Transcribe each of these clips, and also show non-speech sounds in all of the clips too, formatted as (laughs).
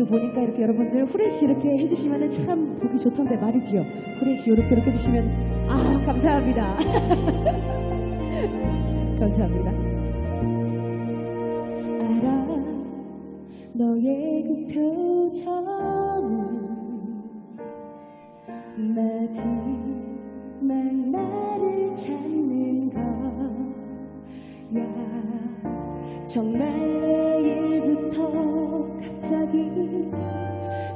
그 보니까 이렇게 여러분들 후레쉬 이렇게 해주시면 참 보기 좋던데 말이지요. 후레쉬 이렇게 이렇게 해주시면 아 감사합니다. (laughs) 감사합니다. 알아 너의 그 표정은 마지 정말 내일부터 갑자기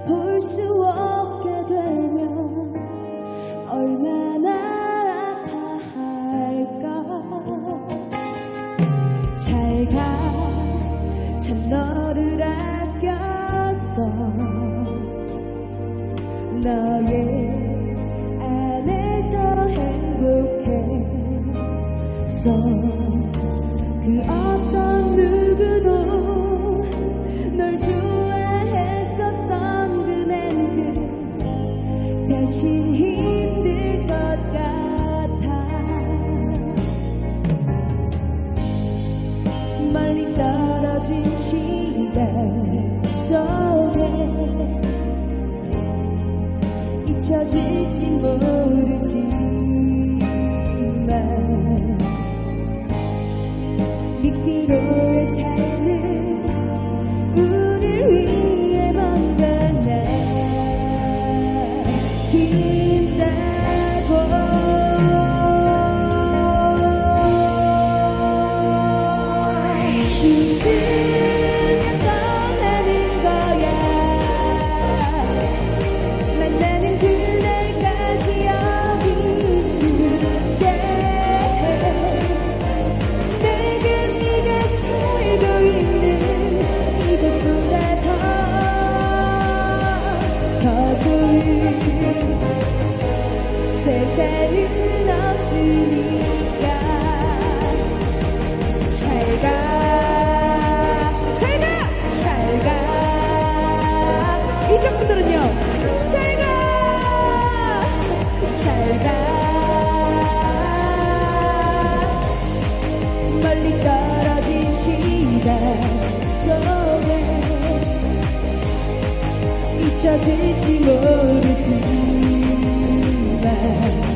볼 수 없게 되면 얼마나 아파할까? 잘가. 참 너를 아꼈어 너의 안에서 행복했어 그 어떤 누구도 널 좋아했었던 그맨 그 대신 힘들 것 같아. 멀리 떨어진 시간 속에 잊혀질지 모르지 세상은 없으니까. 잘가 잘가 잘가. 이쪽 분들은요 잘가 잘가. 멀리 떨어진 시간 속에 잊혀질지 모르지 there.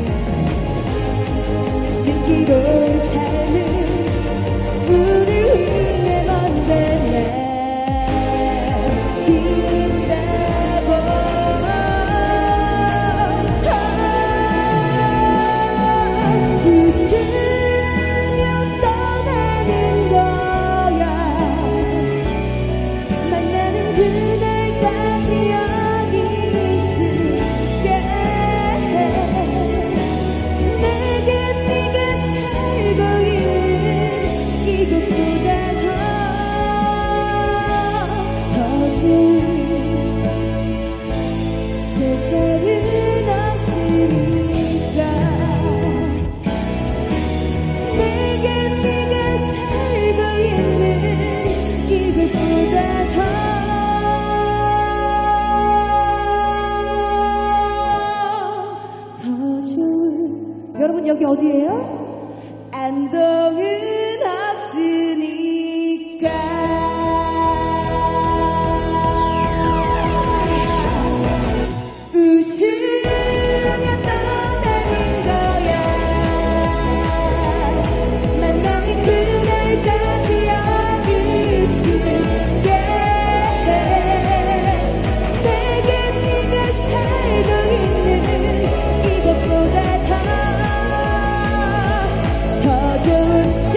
여기 어디예요? 안동은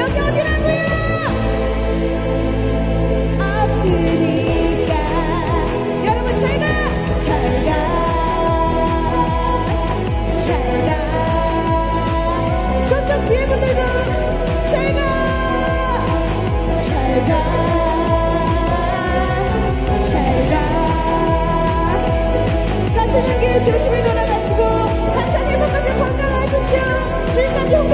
여기 어디라고요? 없으니까. 여러분 잘가. 잘가. 잘가. 저쪽 뒤에 분들도 잘가. 잘가. 잘가. 가시는 길 조심히 돌아가시고 항상 행복하게 건강하십시오. 지금까지 홍대